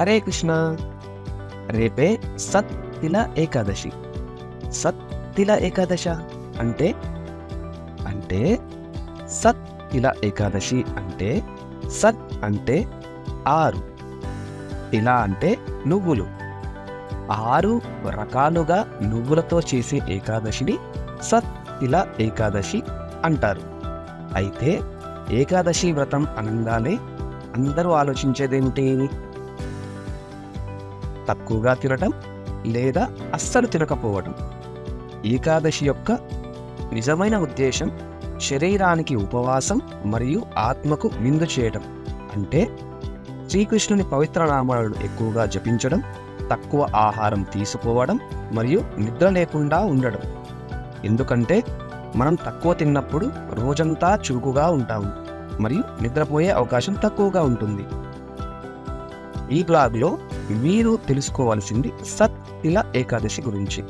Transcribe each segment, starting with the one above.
హరే కృష్ణ. రేపే సత్ తిల ఏకాదశి. సత్ తిల ఏకాదశ అంటే? అంటే సత్ తిల ఏకాదశి అంటే సత్ అంటే ఆరు. తిల అంటే నువ్వులు. ఆరు రకాలుగా నువ్వులతో చేసే ఏకాదశిని సత్ తిల ఏకాదశి అంటారు. అయితే ఏకాదశి వ్రతం అనగానే అందరూ ఆలోచించేదేమిటి? తక్కువగా తినటం లేదా అస్సలు తినకపోవటం. ఏకాదశి యొక్క నిజమైన ఉద్దేశం శరీరానికి ఉపవాసం మరియు ఆత్మకు విందు చేయడం అంటే శ్రీకృష్ణుని పవిత్ర నామాలను ఎక్కువగా జపించడం తక్కువ ఆహారం తీసుకోవడం మరియు నిద్ర లేకుండా ఉండడం. ఎందుకంటే మనం తక్కువ తిన్నప్పుడు రోజంతా చురుకుగా ఉంటాము మరియు నిద్రపోయే అవకాశం తక్కువగా ఉంటుంది. ఈ బ్లాగ్లో మీరు తెలుసుకోవాల్సింది సత్ తిల ఏకాదశి గురించి.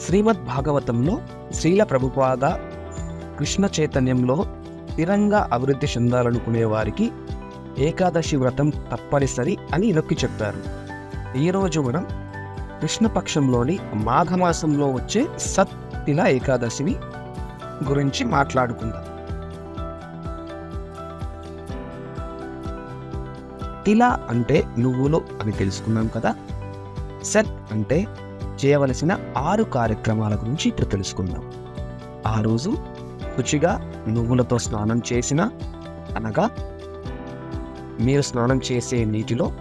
శ్రీమద్ భాగవతంలో శ్రీల ప్రభుపాద కృష్ణ చైతన్యంలో స్థిరంగా అభివృద్ధి చెందాలనుకునే వారికి ఏకాదశి వ్రతం తప్పనిసరి అని నొక్కి చెప్తారు. ఈరోజు మనం కృష్ణపక్షంలోని మాఘమాసంలో వచ్చే సత్ తిల ఏకాదశిని గురించి మాట్లాడుకుందాం. తిల అంటే నువ్వులు అని తెలుసుకున్నాం కదా? సత్ అంటే చేయవలసిన ఆరు కార్యక్రమాల గురించి ఇప్పుడు తెలుసుకుందాం. ఆ రోజు రుచిగా నువ్వులతో స్నానం చేసిన అనగా మీరు స్నానం చేసే నీటిలో